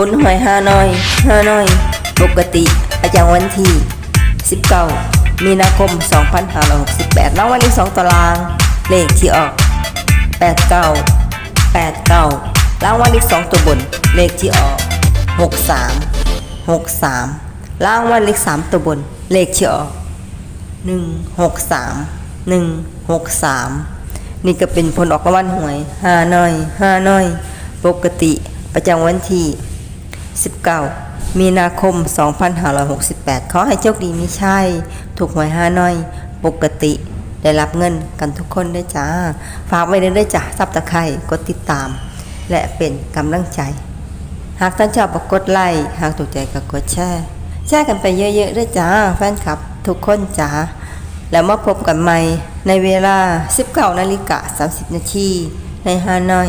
ผลหวยห้านอยห้านอย ปกติประจำวันที่ 19 มีนาคม 2568รางวัลที่2ตาราง เลขที่ออก 89 89รางวัลที่2ตัวบน เลขที่ออก 63 63รางวัลเลข3ตัวบน เลขที่ออกหนึ่งหกสามหนึ่งหกสามนี่ก็เป็นผลออกรางวัลหวยห้านอยห้านอย ปกติประจำวันที่ สิบเก้ามีนาคม 2568 ขอให้โชคดีไม่ใช่ ถูกหวยห้าน้อย ปกติได้รับเงินกันทุกคนได้จ้า ฝากไว้ด้วยจ้าซับตะไคร่กดติดตาม และเป็นกำลังใจ หากท่านชอบก็กดไลค์หากถูกใจก็กดแชร์แชร์กันไปเยอะๆด้วยจ้า แฟนคลับ ทุกคนจ้า แล้วมาพบกันใหม่ในเวลา 19นาฬิกา30นาทีในฮานอย